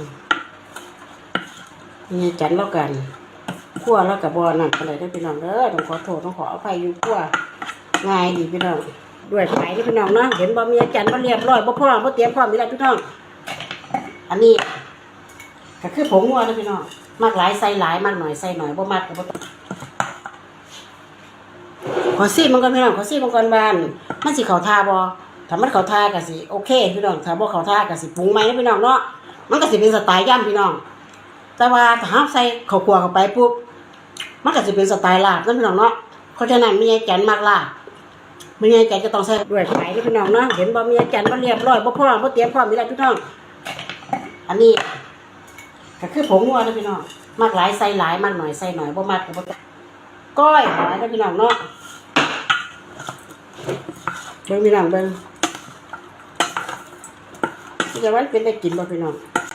มนี่จันแล้วกันขั้วแล้วกับบอนั่นอะไรได้พี่น้องเด้อต้องขอโทษต้องขออภัยอยู่ขั้วง่ายดีพี่น้องด้วยไผ่ที่พี่น้องเนาะเห็นบ่มีอาจารย์บ่เรียบร้อยบ่พร้อมบ่เตรียมพร้อมมีแล้วพี่น้องอันนี้ก็คือผงงัวนะพี่น้องมากหลายใส่หลายมากหน่อยใส่หน่อยบ่มากก็บ่ต้องขอซีมันก่อนพี่น้องขอซีมันก่อนบานมันสิเขาทาบ่ถ้ามันเขาทาก็สิโอเคพี่น้องถ้าบ่เขาทาก็สิปรุงใหมพี่น้องเนาะ มันก็สิเป็นสไตล์ย่ำพี่น้อง แต่ว่าถ้าหาใส่ข้าวคั่วเข้าไปปุ๊บมันก็สิเป็นสไตล์ลาบนะพี่น้องเนาะเพราะฉะนั้นมีอาจารย์มากลาบมีอาจารย์ก็ต้องใส่ด้วยไผ่นะพี่น้องเนาะเห็นบ่มีอาจารย์บ่เรียบร้อยบ่พร้อมบ่เตรียมพร้อมมีแล้วพี่น้องอันนี้ก็คือผงงัวนะพี่น้องมากหลายใส่หลายมากหน่อยใส่หน่อยบ่มากก็บ่ต้องก้อยหอยนะพี่น้องเนาะเบิ่งพี่น้องเบิ่ง จะวันเป็นได้กินบ่พี่น้อง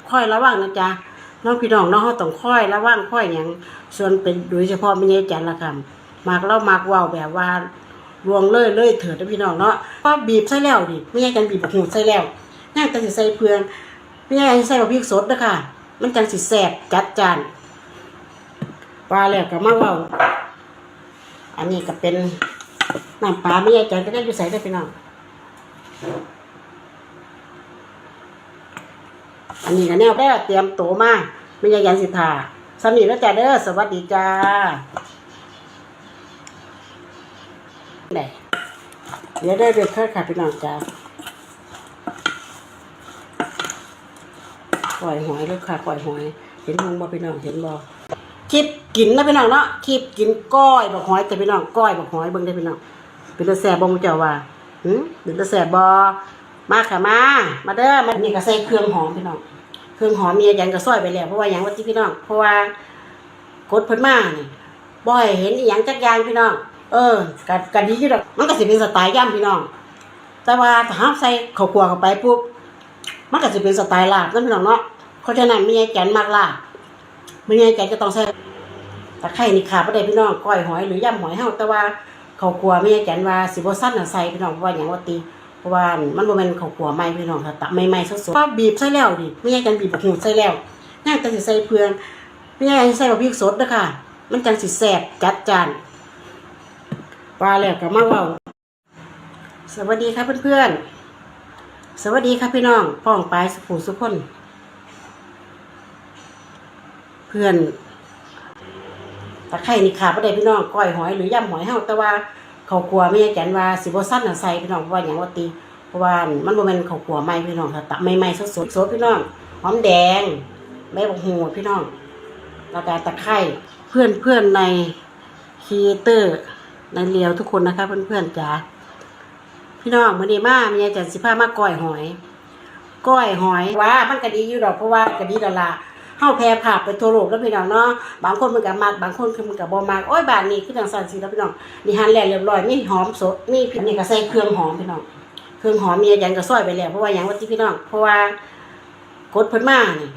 ค่อยระวังนะจ๊ะน้องพี่น้องเนาะเฮาต้องค่อยระวังค่อยหยังส่วนเป็นโดยเฉพาะแม่ยายจันละคำมากเล่ามากว้าแบบว่าลวงเลยเลยเถิดนะพี่น้องเนาะพอบีบใส่แล้วดิแม่ยายจันบีบหูใส่แล้วน่าจะใส่เพื่อนพี่ยายใส่บพริกสดนะคะมันจังสิแสบจัดจานปลาแล้วก็มาว่าอันนี้ก็เป็นน้ำปลาไม่ยายจันก็ได้อยู่ใส่ได้พี่น้อง อันนี้ก็แนวแรกเตรียมโตมาไม่ยายยันสิทธาสำนีแล้วจ้าเด้อสวัสดีจ้าได้เดี๋ยวได้เดือดเคยค่ะพี่น้องจ้าปล่อยหอยลูกค่ะปล่อยหอย เห็นมึงบ่พี่น้องเห็นบ่คลิปกินนะพี่น้องเนาะคลิปกินก้อยบักหอยแต่พี่น้องก้อยบักหอยเบิ่งได้พี่น้องเป็นตาแซ่บบ่งเจ้าว่าหืมเป็นตาแซ่บบ่มาค่ะมา มาเด้อมานี่ก็ใส่เครื่องหอมพี่น้อง เครื่องหอมเมีอาจารย์ก็ซอยไปแล้วเพราะว่าหยังว่าที่พี่น้องเพราะว่ากดเพิ่นมานี่บ่ให้เห็นอีหยังจักอย่างพี่น้อง เออก็ก็ดีอยู่ดอกมันก็สิเป็นสไตล์ย่ำพี่น้อง แต่ว่าถ้าหาใส่ข้าวคั่วเข้าไปปุ๊บมันก็จะเป็นสไตล์ลาบนั่นพี่น้องเนาะเพราะฉะนั้นไม่ใช่แกนมากลาบไม่ใช่แกนก็ต้องใส่ตะไคร่นี่ขาบ่ได้พี่น้องก้อยหอยหรือย่ำหอยเฮาแต่ว่าข้าวคั่วไม่ใช่แกนว่าสิบ่สั้นน่ะใส่พี่น้องเพราะว่าหยังว่าตี เพราะว่ามันบ่แม่นข้าขัวใหม่พี่น้องถ้าตับใหม่ๆสดๆพอบีบใส่แล้วดิไม่ใช่แกนบีบหูใส่แล้วน่าจะสิใส่เพื่อนไม่ใช่ใส่บะพริกสดเด้อค่ะมันจังสิแซ่บจัดจานปลาแล้วก็มาเว้าสวัสดีครับเพื่อนๆ สวัสดีครับพี่น้องป้องปลายสุภูสุคน เพื่อนตะไคร่นี่ขาบ่ได้พี่น้องก้อยหอยหรือย่ำหอยเฮาแต่ว่า ขาวคั่วแม่จันว่าสิบสั้นน่ะใส่พี่น้องเพราะว่าหยังว่าตีเพราะว่ามันบ่แม่นข้าวคั่วใหม่พี่น้องถ้าตับใหม่ๆสดๆสดพี่น้องหอมแดงใบบักหูพี่น้องแล้วก็ตะไคร่เพื่อนเพื่อนในคีเตอร์ในเลียวทุกคนนะคะเพื่อนๆจ๋าพี่น้องมือนี้มามีอาจารย์สิพามาก้อยหอย ก้อยหอยว่ามันก็ดีอยู่ดอกเพราะว่าก็ดีดอกละ เฮาแพร่ภาพไปทั่วโลกแล้วพี่น้องเนาะบางคนมันก็มักบางคนคือมันก็บ่มักโอ้ยบ้านนี้คือจังซั่นสิแล้วพี่น้องนี่หั่นแล้วเรียบร้อยมีหอมสดมีพริกนี่ก็ใส่เครื่องหอมพี่น้องเครื่องหอมมีอาจารย์ก็ซอยไปแล้วเพราะว่าหยังว่าที่พี่น้องเพราะว่ากดเพิ่นมานี่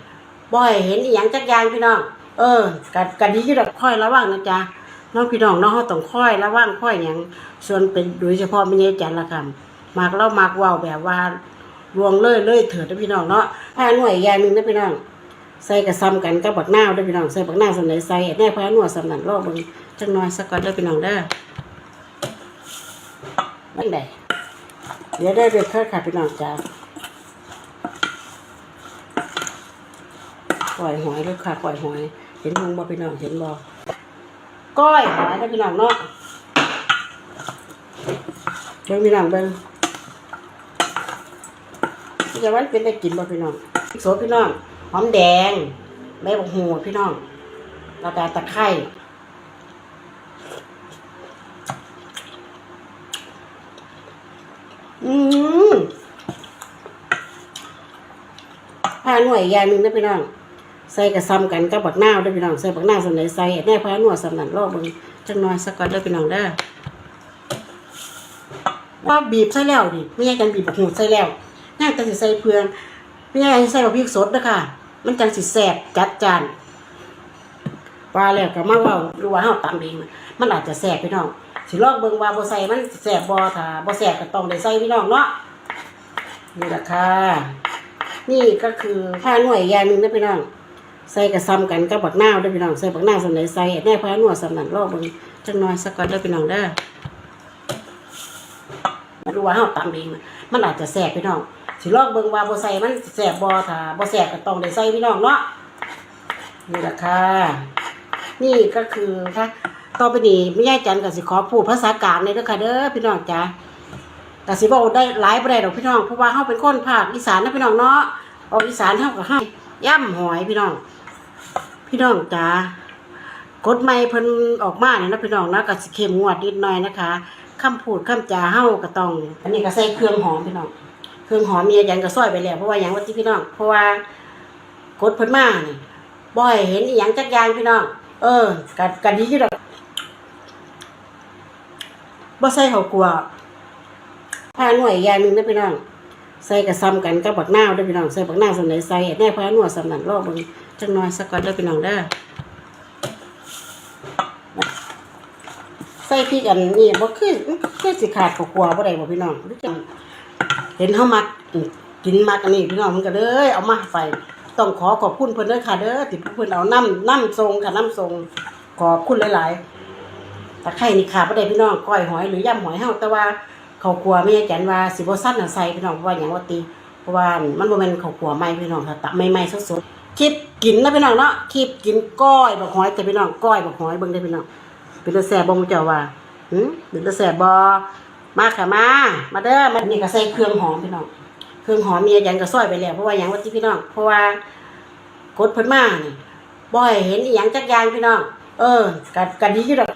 บ่ให้เห็นอีหยังจักอย่างพี่น้องเออก็ก็ดีอยู่ดอกค่อยระวังนะจ๊ะน้องพี่น้องเนาะเฮาต้องค่อยระวังค่อยหยังส่วนเป็นโดยเฉพาะแม่ยายจันละคำมากเล่ามากว้าแบบว่าลวงเล่ยเล่ยเถิดนะพี่น้องเนาะผ้าหน่วยยางหนึงนะพี่น้อง ใส่กระซ้ำกันกับบักนาวด้พี่น้องใส่บักนาวสำไหนใส่แน่ผ้าหนวยสำนันรอบเบิ่งจังน้อยสักก่อนเด้พี่น้องเด้อไม่ได้เดี๋ยวได้เดือดเคยค่ะพี่น้องจ้าปล่อยหอยลูกค่ะปล่อยหอย เห็นมุงบ่พี่น้องเห็นบ่ก้อยหอยนะพี่น้องเนาะเบิ่งพี่น้องเบิ่งพี่จะวันเป็นได้กินบ่พี่น้องพริกสพี่น้อง หอมแดงใบบักหูพี่น้องแล้วก็ตะไคร้อืมผ้าหน่วยยาหนึงนะพี่น้อง ใส่กระซ้ำกันกับบักนาวเด้วยพี่น้อง ใส่บักนาวสำไหนใส่แน่ผ้าหน่วยสำนันรอบเบิ่งจังน้อยสักก่อนด้อพี่น้องเด้ว่าบีบใส่แล้วดิไม่ใช่กันบีบบักหูใส่แล้วน่าจะใส่เพื่อนพี่ใหญ่ใส่บะพริกสดนะคะ มันจังสิแสบจัดจานปลาแล้วก็มาว่าหรือว่าเฮาตำเองมันอาจจะแสบพี่น้องสิลองเบิ่งว่าบ่ใส่มันแสบบ่ถ้าบ่แสบก็ต้องได้ใส่พี่น้องเนาะนี่ล่ะค่ะนี่ก็คือผ้าหน่วยอย่างหนึ่งนะพี่น้องใส่กระซ้ำกันกับบักหน้าด้วยพี่น้องใส่บักหน้าวสำไหนใส่แน่ผ้าหน่วยสำนันรอบเบิ่งจังน้อยสักก่อนด้อพี่น้องเด้อดูว่าเฮาตำเอง มันอาจจะแสบพี่น้องสิลองเบิ่งว่าบ่ใส่มันแสบบ่ถ้าบ่แสบก็ต้องได้ใส่พี่น้องเนาะนี่แหละค่ะนี่ก็คือค่ะต่อไปนี้ไม่ย่ายจันกับสิขอพูดภาษากลางเลยเด้อค่ะเด้อพี่น้องจ้าแต่สิบอกได้หลายประเด็นดอกพี่น้องเพราะว่าเฮาเป็นคนภาคอีสานนะพี่น้องเนาะออกอีสานเฮากับเฮาย่ำหอยพี่น้อง พี่น้องจ้ากฎใหม่เพิ่นออกมาเนี่ยนะพี่น้องนะก็สิเข้มงวดนิดหน่อยนะคะ คำพูดคำจาเฮาก็ต้อง อันนี้ก็ใส่เครื่องหอมพี่น้อง เครื่องหอมมีอย่างก็ซอยไปแล้วเพราะว่าหยังว่าที่พี่น้อง เพราะว่ากฎเพิ่นมานี่บ่ให้เห็นอีหยังจักยางพี่น้อง เออกักัดีอยู่ดอกบ่ใส่ข้าวกลัวผ้าหน่วยยางหนึงนะพี่น้อง ใส่กระซ้ำกันกับบักหน้าวด้อพี่น้อง ใส่บักหน้าวสำไหนใส่แน่ผ้าหน่วยสำนันรอบเบิ่งจังน้อยสักก่อนด้อพี่น้องเด้อ ส่พริกอันนี้บ่คือคือสิขาดข้าวกลัวบ่ได้บ่พี่น้องหรือจังเห็นเฮามักกินมักอันนี้พี่น้องมันก็เลยเอามาให้ไฟต้องขอขอบคุณเพิ่นเด้อค่ะเด้อที่เพิ่นเอาน้ำน้ำทรงค่ะน้ำทรงขอบคุณหลายๆตะไคร้นี่ขาดบ่ได้พี่น้องก้อยหอยหรือย่ำหอยเฮาแต่ว่าข้าวกลัวแม่จันว่าสิบ่สั้นน่ะใส่พี่น้องเพราะว่าหยังว่าติเพราะว่ามันบ่แม่นข้าวกลัวใหม่พี่น้องค่ะตับใหม่ๆสดๆคลิปกินนะพี่น้องเนาะคลิปกินก้อยบักหอยแต่พี่น้องก้อยบักหอยเบิ่งได้พี่น้อง เป็นตาแสบบ่มึงเจ้าว่าหืมเป็นตาแสบบ่มาค่ะมา มาเด้อมานี่ก็ใส่เครื่องหอมพี่น้อง เครื่องหอมมีหยังก็ซอยไปแล้วเพราะว่าหยังว่าที่พี่น้อง เพราะว่ากดเพิ่นมานี่บ่ให้เห็นอีหยังจักยางพี่น้อง เออก็ก็ดีอยู่ดอก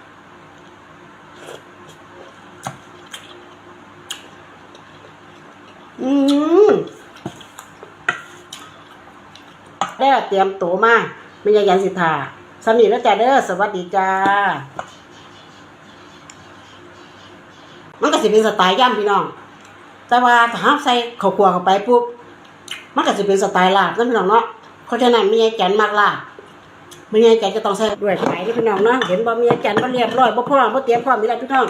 อืมได้วเตรียมโตมาไม่ใช่ยันสิทธาสำนีแล้วจ้าเด้อสวัสดีจ้า มันก็สิเป็นสไตล์ย่ำพี่น้อง แต่ว่าถ้าหาใส่ข้าวคั่วเข้าไปปุ๊บมันก็สิเป็นสไตล์ลาบนั่นพี่น้องเนาะเพราะฉะนั้นมีไอ้แกนมากลาบมีไอ้แกนก็ต้องใส่ด้วยไข่นี่พี่น้องเนาะเห็นบ่มีไอ้แกนบ่เรียบร้อยบ่พร้อมบ่เตรียมพร้อมมีอะไรพี่น้อง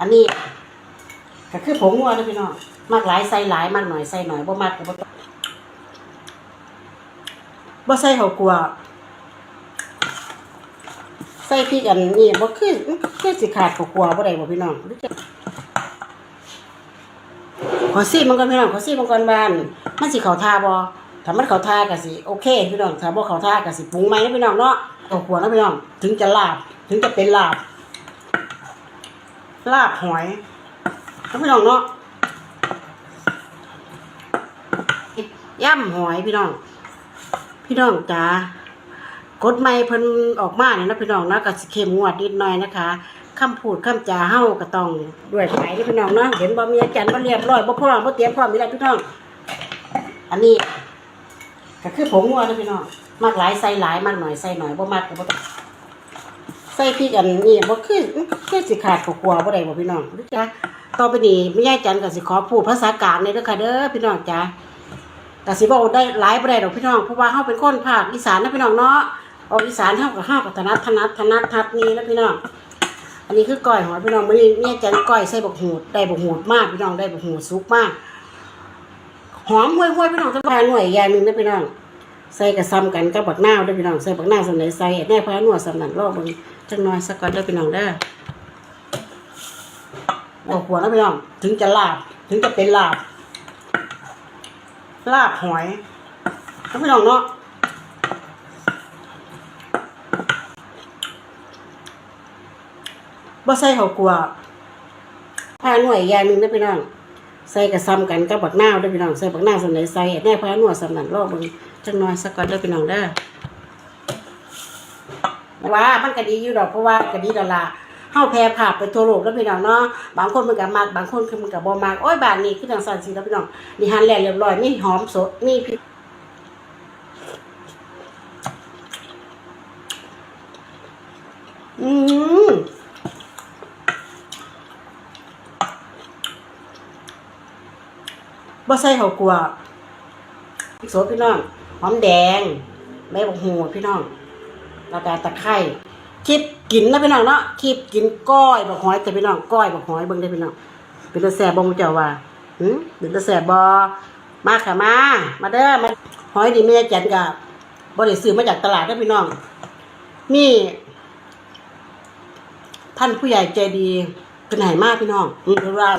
อันนี้ก็คือผงงัวนะพี่น้องมากหลายใส่หลายมากหน่อยใส่หน่อยบ่มากก็บ่ต้องบ่ใส่ข้าวคั่ว ใส่พริกอันนี้บ่คือคือสิขาดข้าวคั่วบ่ได้บ่พี่น้องขอซีมันก่อนพี่น้องขอซีมันก่อนบ้านมันสิเข้าทาบ่ถ้ามันเข้าทาก็สิโอเคพี่น้องถ้าบ่เข้าทาก็สิปรุงใหม่นะพี่น้องเนาะข้าวคั่วนะพี่น้องถึงจะลาบถึงจะเป็นลาบ ลาบหอยนะพี่น้องเนาะย่ำหอยพี่น้อง พี่น้องจ้า กฎใหม่เพิ่นออกมาเนี่ยนะพี่น้องนะก็สิเข้มงวดนิดหน่อยนะคะคำพูดคำจาเฮาก็ต้องด้วยไข่นี่พี่น้องเนาะเห็นบ่มีอาจารย์บ่เรียบร้อยบ่พร้อมบ่เตรียมพร้อมมีอะไรพี่น้องอันนี้ก็คือผงงัวนะพี่น้องมากหลายใส่หลายมากหน่อยใส่หน่อยบ่มากก็บ่ต้องใส่พริกอันนี้บ่คือคือสิขาดข้าวคั่วบ่ได้บ่พี่น้องหรือจ้ะต่อไปนี้แม่ยายจันก็สิขอพูดภาษากลางเลยเด้อค่ะเด้อพี่น้องจ้ะแต่สิบอกได้หลายประเด็นดอกพี่น้องเพราะว่าเฮาเป็นคนภาคอีสานนะพี่น้องเนาะ ออกอีสานเฮากับเฮากับถนัดถนัดถนัดทัดนี้นะพี่น้อง อันนี้คือก้อยหอยพี่น้องมื้อนี้แม่จันก้อยใส่บักหูดได้บกหูดมากพี่น้องได้บกหูดสุกมาก หอมห้วยๆพี่น้องทั้งพาหน่วยอย่าหนึงนะพี่น้อง ใส่กระซ้ำกันกับบักนาด้อพี่น้อง ใส่บักนาสำไหนใส่แน่พาหน่วยสำนันรอบเบิ่งจังน้อยสักก่อนด้พี่น้องเด้เอาหัวนะพี่น้อง ถึงจะลาบ ถึงจะเป็นลาบ ลาบหอยแล้วพี่น้องเนาะ บ่ใส่ข้าวกลัวผ้าหน่วยอย่างหนึงนะพี่น้องใส่กระซ้ำกันกับบักนาวเด้อพี่น้องใส่บักนาวสำไหนใส่แน่ผ้าหน่วยสำนันรอบเบิ่งจังน้อยสักก่อนเด้อพี่น้องเด้อว่ามันก็ดีอยู่ดอกเพราะว่าก็ดีดอลลาเฮาแพร่ภาพไปทั่วโลกแล้วพี่น้องเนาะบางคนมันก็มักบางคนคือมันก็บ่มักโอ้ยบ้านนี้คือจังซั่นสิแล้วพี่น้องนี่หั่นแล้วเรียบร้อยมีหอมสดมีพริกอืม บ่ใส่ข้าวกลัวพริกสดพี่น้อง หอมแดงใบบักหูพี่น้องแล้วก็ตะไคร้คลิปกินนะพี่น้องเนาะคลิปกินก้อยบักหอยแต่พี่น้องก้อยบักหอยเบิ่งได้พี่น้อง เป็นตาแสบบงเจ้าว่าหืมเป็นตาแสบบ่มาค่ะมา มาเด้อมาหอยดีแม่จันกับบริซื้อมาจากตลาดเด้พี่น้องมีท่านผู้ใหญ่ใจดีเป็นไหนมากพี่น้องอืมราะว่า